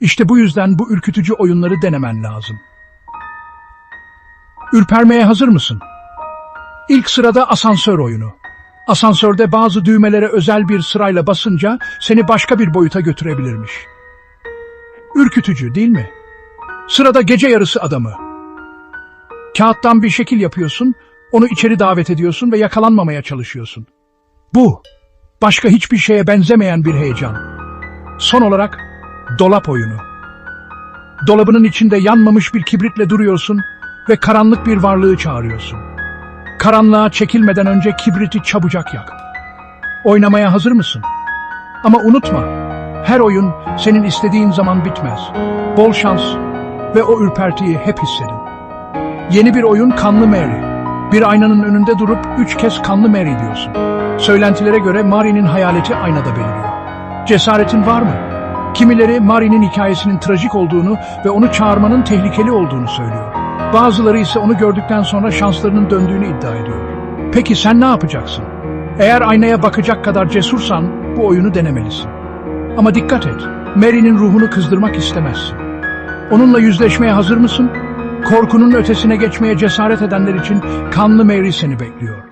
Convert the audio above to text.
İşte bu yüzden bu ürkütücü oyunları denemen lazım. Ürpermeye hazır mısın? İlk sırada asansör oyunu. Asansörde bazı düğmelere özel bir sırayla basınca seni başka bir boyuta götürebilirmiş. Ürkütücü değil mi? Sırada gece yarısı adamı. Kağıttan bir şekil yapıyorsun, onu içeri davet ediyorsun ve yakalanmamaya çalışıyorsun. Bu, başka hiçbir şeye benzemeyen bir heyecan. Son olarak, dolap oyunu. Dolabının içinde yanmamış bir kibritle duruyorsun ve karanlık bir varlığı çağırıyorsun. Karanlığa çekilmeden önce kibriti çabucak yak. Oynamaya hazır mısın? Ama unutma, her oyun senin istediğin zaman bitmez. Bol şans ve o ürpertiyi hep hissedin. Yeni bir oyun Kanlı Mary. Bir aynanın önünde durup üç kez Kanlı Mary diyorsun. Söylentilere göre Mary'nin hayaleti aynada beliriyor. Cesaretin var mı? Kimileri Mary'nin hikayesinin trajik olduğunu ve onu çağırmanın tehlikeli olduğunu söylüyor. Bazıları ise onu gördükten sonra şanslarının döndüğünü iddia ediyor. Peki sen ne yapacaksın? Eğer aynaya bakacak kadar cesursan bu oyunu denemelisin. Ama dikkat et, Mary'nin ruhunu kızdırmak istemezsin. Onunla yüzleşmeye hazır mısın? Korkunun ötesine geçmeye cesaret edenler için kanlı Mary seni bekliyor.